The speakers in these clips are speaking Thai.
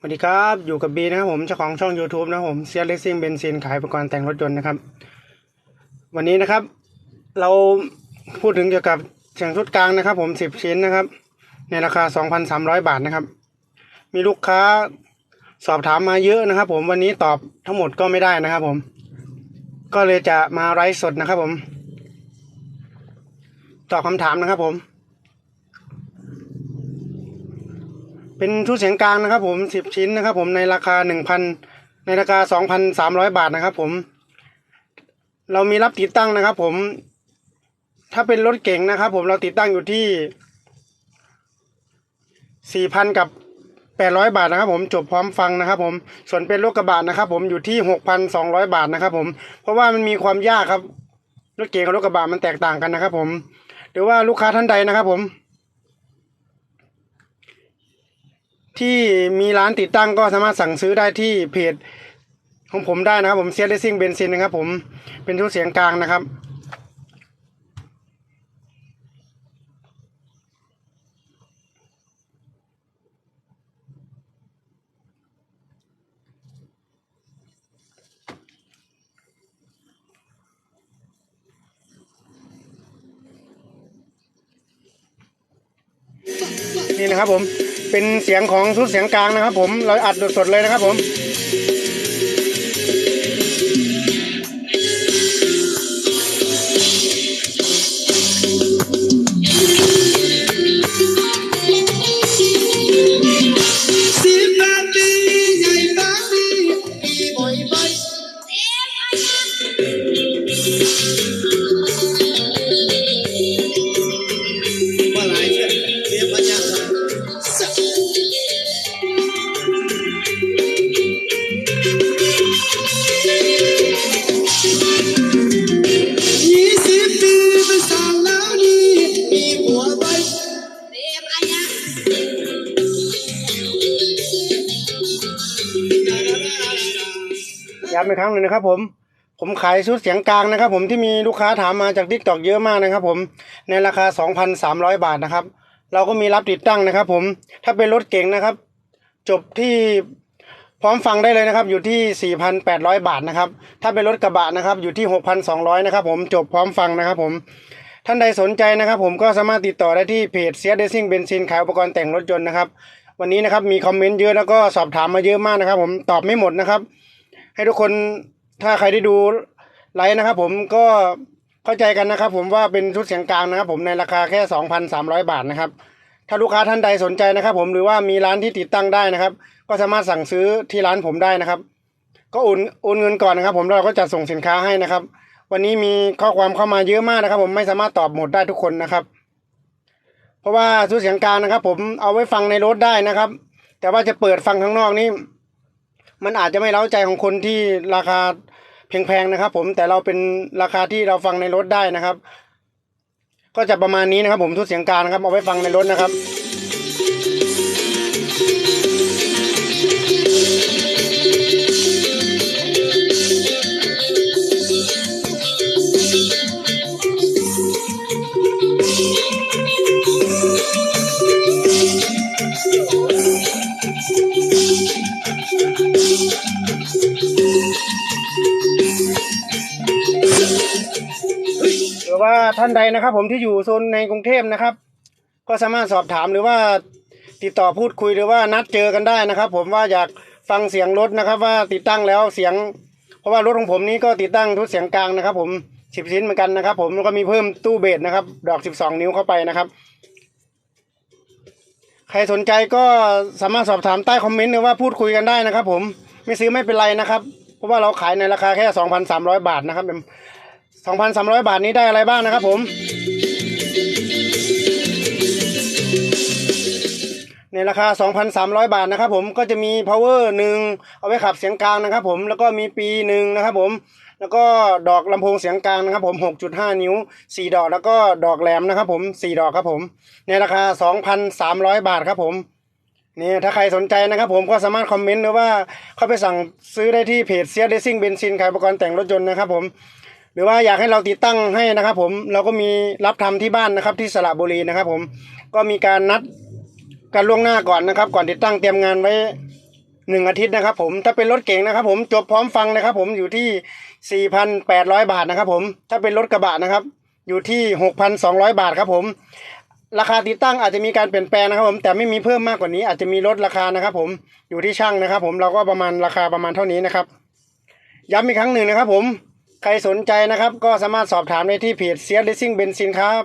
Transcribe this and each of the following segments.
สวัสดีครับอยู่กับบีนะครับผมเจ้าของช่อง YouTube นะผมเซียร์เลสซิ่งเบนซินขายอุปกรณ์แต่งรถยนต์นะครับ วันนี้นะครับ เราพูดถึงเกี่ยวกับเสียงชุดกลางนะครับ ผมสิบชิ้นนะครับ ในราคา2,300บาทนะครับ มีลูกค้าสอบถามมาเยอะนะครับ ผมวันนี้ตอบทั้งหมดก็ไม่ได้นะครับ ผม ก็เลยจะมาไลฟ์สดนะครับ ผม ตอบคำถามนะครับ ผม เป็นชุดเสียงกลางนะครับ ผมสิบชิ้นนะครับ ผมในราคาหนึ่งพันในราคาสองพันสามร้อยบาทนะครับ ผม เรามีรับติดตั้งนะครับ ผม ถ้าเป็นรถเก๋งนะครับ ผมเราติดตั้งอยู่ที่สี่พันกับแปดร้อยบาทนะครับผมจบพร้อมฟังนะครับ ผมส่วนเป็นรถกระบะนะครับ ผมอยู่ที่หกพันสองร้อยบาทนะครับ ผม เพราะว่ามันมีความยากครับรถเก๋งกับรถกระบะมันแตกต่างกันนะครับ ผม หรือว่าลูกค้าท่านใดนะครับ ผม ที่มีร้านติดตั้งก็สามารถสั่งซื้อได้ที่เพจของผมได้นะครับผมเซียร์เลซิ่งเบนซินนะครับผมเป็นชุดเสียงกลางนะครับ นี่นะครับผม เป็นเสียงของชุดเสียงกลางนะครับ ผมเราอัดสดๆเลยนะครับผม ย้ำอีกครั้งหนึ่งนะครับ ผมผมขายชุดเสียงกลางนะครับ ผมที่มีลูกค้าถามมาจากทิกตอกเยอะมากนะครับ ผมในราคา 2,300 บาทนะครับ เราก็มีรับติดตั้งนะครับ ผมถ้าเป็นรถเก๋งนะครับ จบที่พร้อมฟังได้เลยนะครับ อยู่ที่ 4,800 บาทนะครับ ถ้าเป็นรถกระบะนะครับ อยู่ที่ 6,200 นะครับ ผมจบพร้อมฟังนะครับ ผมท่านใดสนใจนะครับ ผมก็สามารถติดต่อได้ที่เพจเซียเดซิ่งเบนซินขายอุปกรณ์แต่งรถยนต์นะครับ วันนี้นะครับมีคอมเมนต์เยอะแล้วก็สอบถามมาเยอะมากนะครับ ผมตอบไม่หมดนะครับ ให้ทุกคนถ้าใครได้ดูไลฟ์นะครับผมก็เข้าใจกันนะครับ ผมว่าเป็นชุดเสียงกลางนะครับ ผมในราคาแค่ 2,300 บาทนะครับ ถ้าลูกค้าท่านใดสนใจนะครับ ผมหรือว่ามีร้านที่ติดตั้งได้นะครับ ก็สามารถสั่งซื้อที่ร้านผมได้นะครับ ก็โอนโอนเงินก่อนนะครับ ผมเราก็จะส่งสินค้าให้นะครับ วันนี้มีข้อความเข้ามาเยอะมากนะครับ ผมไม่สามารถตอบหมดได้ทุกคนนะครับ เพราะว่าชุดเสียงกลางนะครับ ผมเอาไว้ฟังในรถได้นะครับ แต่ว่าจะเปิดฟังข้างนอกนี่ มันอาจจะไม่เล้าใจของคนที่ราคาแพงๆนะครับ ผมแต่เราเป็นราคาที่เราฟังในรถได้นะครับ ก็จะประมาณนี้นะครับ ผมทุกเสียงการนะครับเอาไว้ฟังในรถนะครับ ท่านใดนะครับ ผมที่อยู่โซนในกรุงเทพนะครับ ก็สามารถสอบถามหรือว่าติดต่อพูดคุยหรือว่านัดเจอกันได้นะครับ ผมว่าอยากฟังเสียงรถนะครับ ว่าติดตั้งแล้วเสียง เพราะว่ารถของผมนี้ก็ติดตั้งทุกเสียงกลางนะครับ ผมสิบชิ้นเหมือนกันนะครับ ผมแล้วก็มีเพิ่มตู้เบสนะครับ ดอกสิบสองนิ้วเข้าไปนะครับ ใครสนใจก็สามารถสอบถามใต้คอมเมนต์หรือว่าพูดคุยกันได้นะครับ ผมไม่ซื้อไม่เป็นไรนะครับ เพราะว่าเราขายในราคาแค่สองพันสามร้อยบาทนะครับ 2,300 บาทนี้ได้อะไรบ้างนะครับผมในราคา 2,300 บาทนะครับผมก็จะมี power หนึ่งเอาไว้ขับเสียงกลางนะครับผมแล้วก็มีปีหนึ่งนะครับผมแล้วก็ดอกลำโพงเสียงกลางนะครับผม 6.5 นิ้ว 4 ดอกแล้วก็ดอกแหลมนะครับผม 4 ดอกครับผม ในราคา 2,300 บาทครับผมนี่ถ้าใครสนใจนะครับผมก็สามารถคอมเมนต์หรือว่าเข้าไปสั่งซื้อได้ที่เพจเซียเดซิ่งเบนซินขายอุปกรณ์แต่งรถยนต์นะครับผม หรือว่าอยากให้เราติดตั้งให้นะครับ ผมเราก็มีรับทำที่บ้านนะครับ ที่สระบุรีนะครับ ผมก็มีการนัดกันล่วงหน้าก่อนนะครับ ก่อนติดตั้งเตรียมงานไว้หนึ่งอาทิตย์นะครับ ผมถ้าเป็นรถเก๋งนะครับ ผมจบพร้อมฟังนะครับ ผมอยู่ที่สี่พันแปดร้อยบาทนะครับ ผมถ้าเป็นรถกระบะนะครับ อยู่ที่หกพันสองร้อยบาทครับผม ราคาติดตั้งอาจจะมีการเปลี่ยนแปลงนะครับ ผมแต่ไม่มีเพิ่มมากกว่านี้ อาจจะมีลดราคานะครับ ผมอยู่ที่ช่างนะครับ ผมเราก็ประมาณราคาประมาณเท่านี้นะครับย้ำอีกครั้งหนึ่งนะครับ ผม ใครสนใจนะครับ ก็สามารถสอบถามได้ที่เพจเซียร์เลสซิ่งเบนซินครับ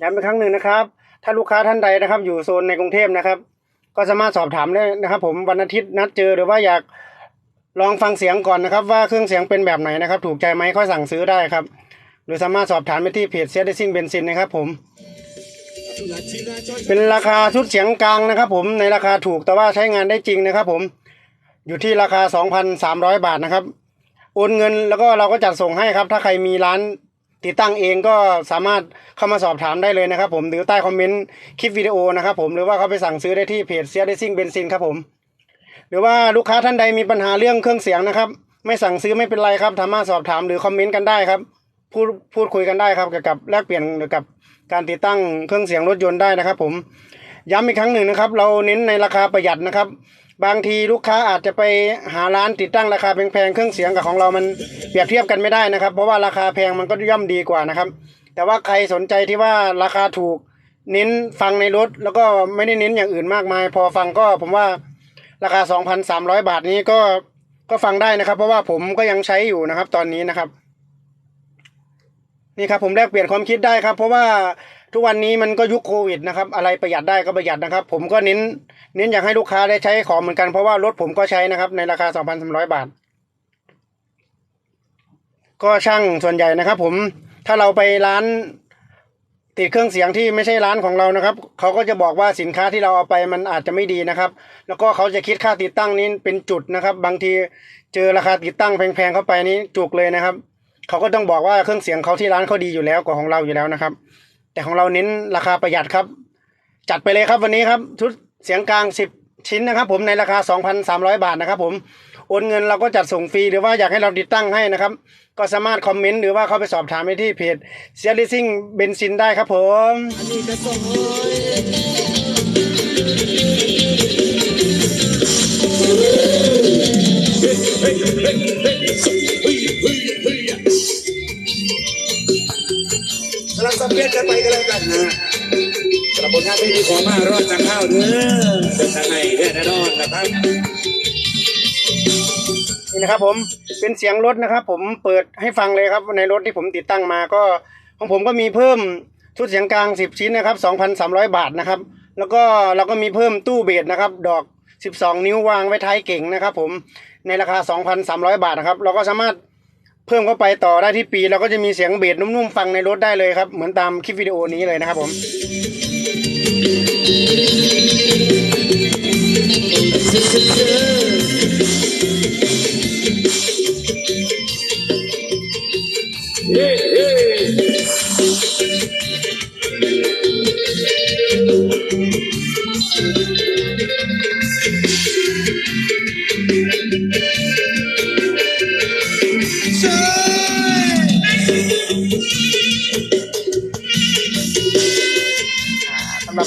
ย้ำอีกครั้งหนึ่งนะครับ ถ้าลูกค้าท่านใดนะครับ อยู่โซนในกรุงเทพนะครับ ก็สามารถสอบถามได้นะครับ ผมวันอาทิตย์นัดเจอหรือว่าอยากลองฟังเสียงก่อนนะครับ ว่าเครื่องเสียงเป็นแบบไหนนะครับ ถูกใจไหมค่อยสั่งซื้อได้ครับ หรือสามารถสอบถามไปที่เพจเซียร์ซิ่งเบนซินนะครับ ผม เป็นราคาชุดเสียงกลางนะครับ ผมในราคาถูกแต่ว่าใช้งานได้จริงนะครับ ผมอยู่ที่ราคา 2,300 บาทนะครับ โอนเงินแล้วก็เราก็จัดส่งให้ครับ ถ้าใครมีร้าน ติดตั้งเองก็สามารถเข้ามาสอบถามได้เลยนะครับผมหรือใต้คอมเมนต์คลิปวิดีโอนะครับผมหรือว่าเขาไปสั่งซื้อได้ที่เพจเซียร์ซิ่งเบนซินครับผม หรือว่าลูกค้าท่านใดมีปัญหาเรื่องเครื่องเสียงนะครับ ไม่สั่งซื้อไม่เป็นไรครับสามารถสอบถามหรือคอมเมนต์กันได้ครับพูดพูดคุยกันได้ครับเกี่ยวกับแลกเปลี่ยนเกี่ยวกับการติดตั้งเครื่องเสียงรถยนต์ได้นะครับผม ย้ำอีกครั้งหนึ่งนะครับ เราเน้นในราคาประหยัดนะครับ บางทีลูกค้าอาจจะไปหาร้านติดตั้งราคาแพงๆเครื่องเสียงกับของเรามันเปรียบเทียบกันไม่ได้นะครับ เพราะว่าราคาแพงมันก็ย่อมดีกว่านะครับ แต่ว่าใครสนใจที่ว่าราคาถูกเน้นฟังในรถ แล้วก็ไม่ได้เน้นอย่างอื่นมากมาย พอฟังก็ผมว่าราคา 2,300 บาทนี้ก็ก็ฟังได้นะครับ เพราะว่าผมก็ยังใช้อยู่นะครับ ตอนนี้นะครับนี่ครับผมแลกเปลี่ยนความคิดได้ครับ เพราะว่า ทุกวันนี้มันก็ยุคโควิดนะครับ อะไรประหยัดได้ก็ประหยัดนะครับ ผมก็เน้น เน้นอยากให้ลูกค้าได้ใช้ของเหมือนกันเพราะว่ารถผมก็ใช้นะครับ ในราคา2,300บาท ก็ช่างส่วนใหญ่นะครับ ผมถ้าเราไปร้านติดเครื่องเสียงที่ไม่ใช่ร้านของเรานะครับเขาก็จะบอกว่าสินค้าที่เราเอาไปมันอาจจะไม่ดีนะครับ แล้วก็เขาจะคิดค่าติดตั้งนี้เป็นจุดนะครับ บางทีเจอราคาติดตั้งแพงๆเข้าไปนี้จุกเลยนะครับเขาก็ต้องบอกว่าเครื่องเสียงเขาที่ร้านเขาดีอยู่แล้วกว่าของเราอยู่แล้วนะครับ แต่ของเราเน้นราคาประหยัดครับ จัดไปเลยครับวันนี้ครับชุดเสียงกลาง 10 ชิ้นนะครับ ผมในราคา 2,300 บาทนะครับ ผมโอนเงินเราก็จัดส่งฟรีหรือว่าอยากให้เราติดตั้งให้นะครับ ก็สามารถคอมเมนต์หรือว่าเข้าไปสอบถามไปที่เพจเซียริซิ่งเบนซินได้ครับผม เลยกำลังสับเปลี่ยนกันไปกันแล้วกันนะสำหรับผลงานที่มีของมารอดจากข้าวเด้อเป็นทางไหนเด้อแน่นอนนะครับนี่นะครับผมเป็นเสียงรถนะครับ ผมเปิดให้ฟังเลยครับในรถที่ผมติดตั้งมาก็ ของผมก็มีเพิ่มชุดเสียงกลาง 10 ชิ้นนะครับ 2,300 บาทนะครับ แล้วก็เราก็มีเพิ่มตู้เบสนะครับ ดอก 12 นิ้ววางไว้ท้ายเก่งนะครับ ผมในราคา 2,300 บาทนะครับ เราก็สามารถ เพิ่มเข้าไปต่อได้ที่ปีเราก็จะมีเสียงเบสนุ่มๆฟังในรถได้เลยครับ เหมือนตามคลิปวิดีโอนี้เลยนะครับผมเ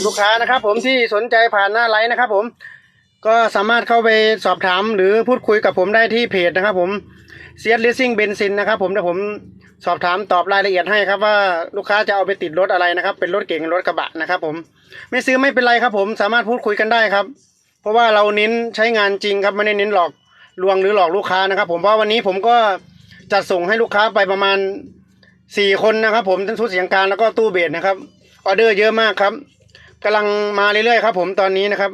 ลูกค้านะครับ ผมที่สนใจผ่านหน้าไลน์นะครับ ผมก็สามารถเข้าไปสอบถามหรือพูดคุยกับผมได้ที่เพจนะครับ ผมเซีย l ลิสซิ่งเบนซินนะครับ ผมเดี๋ยวผมสอบถามตอบรายละเอียดให้ครับว่าลูกค้าจะเอาไปติดรถอะไรนะครับ เป็นรถเก๋งรถกระบะนะครับ ผมไม่ซื้อไม่เป็นไรครับ ผมสามารถพูดคุยกันได้ครับ เพราะว่าเราเน้นใช้งานจริงครับไม่ได้เน้นหลอกลวงหรือหลอกลูกค้านะครับ ผมเพราะวันนี้ผมก็จัดส่งให้ลูกค้าไปประมาณสี่คนนะครับ ผมทั้งชุดเสียงกลางแล้วก็ตู้เบสนะครับออเดอร์เยอะมากครับ กำลังมาเรื่อยๆครับ ผมตอนนี้นะครับ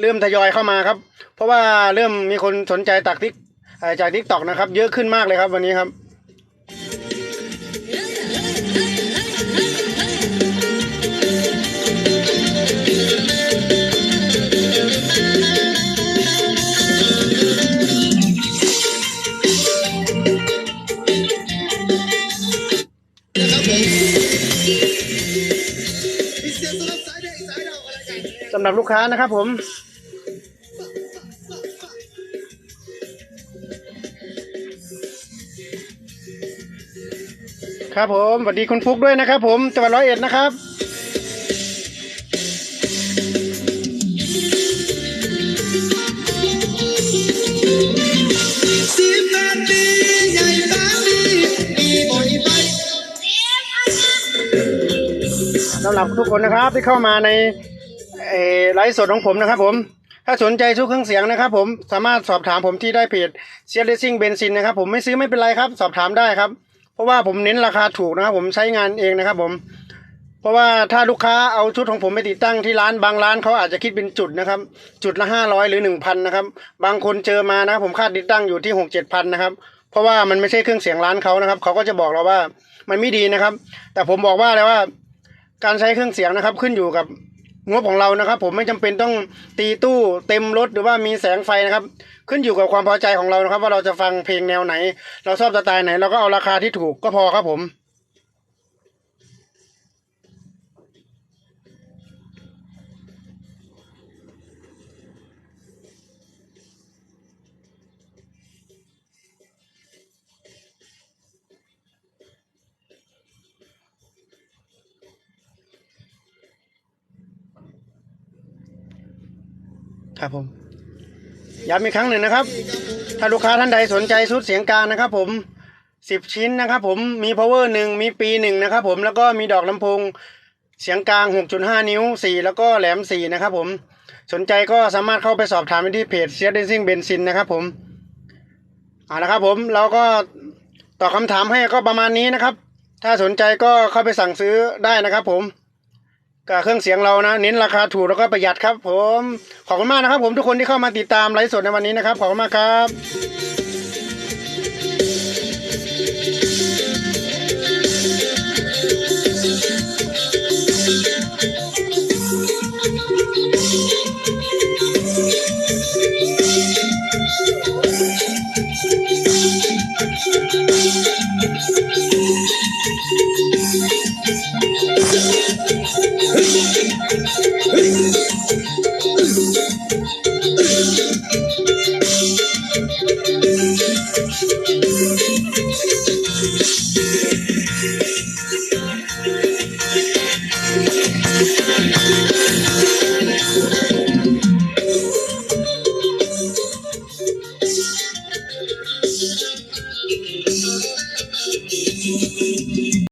เริ่มทยอยเข้ามาครับ เพราะว่าเริ่มมีคนสนใจตักทิกจากทิกตอกนะครับ เยอะขึ้นมากเลยครับวันนี้ครับ สำหรับลูกค้านะครับผมครับผมสวัสดีคุณฟุกด้วยนะครับผมจังหวัดร้อยเอ็ดนะครับสิบแปดปีใหญ่สามีปีบ่อยไปสำหรับทุกคนนะครับที่เข้ามาในเอ่อ ไลฟ์สดของผมนะครับผม ถ้าสนใจชุดเครื่องเสียงนะครับผมสามารถสอบถามผมที่ได้เพจเซียร์เลซิ่งเบนซินนะครับผมไม่ซื้อไม่เป็นไรครับ สอบถามได้ครับ เพราะว่าผมเน้นราคาถูกนะครับ ผมใช้งานเองนะครับผม เพราะว่าถ้าลูกค้าเอาชุดของผมไปติดตั้งที่ร้านบางร้านเขาอาจจะคิดเป็นจุดนะครับ จุดละห้าร้อยหรือหนึ่งพันนะครับ บางคนเจอมานะครับผมค่าติดตั้งอยู่ที่หกเจ็ดพันนะครับเพราะว่ามันไม่ใช่เครื่องเสียงร้านเขานะครับเขาก็จะบอกเราว่ามันไม่ดีนะครับ แต่ผมบอกว่าเลยว่าการใช้เครื่องเสียงนะครับขึ้นอยู่กับ งบของเรานะครับ ผมไม่จำเป็นต้องตีตู้เต็มรถหรือว่ามีแสงไฟนะครับ ขึ้นอยู่กับความพอใจของเรานะครับ ว่าเราจะฟังเพลงแนวไหน เราชอบสไตล์ไหนเราก็เอาราคาที่ถูกก็พอครับผม ครับผมย้ำอีกครั้งหนึ่งนะครับ ถ้าลูกค้าท่านใดสนใจชุดเสียงกลางนะครับผมสิบชิ้นนะครับผมมี power หนึ่งมีปีหนึ่งนะครับผมแล้วก็มีดอกลำโพงเสียงกลาง 6.5 นิ้ว 4 แล้วก็แหลม 4 นะครับผม สนใจก็สามารถเข้าไปสอบถามที่เพจเซียดเดนซิ่งเบนซินนะครับผมเอาละครับผมเราก็ตอบคำถามให้ก็ประมาณนี้นะครับ ถ้าสนใจก็เข้าไปสั่งซื้อได้นะครับผม กับเครื่องเสียงเรานะเน้นราคาถูกแล้วก็ประหยัดครับ ผมขอบคุณมากนะครับ ผมทุกคนที่เข้ามาติดตามไลฟ์สดในวันนี้นะครับขอบคุณมากครับ Hey!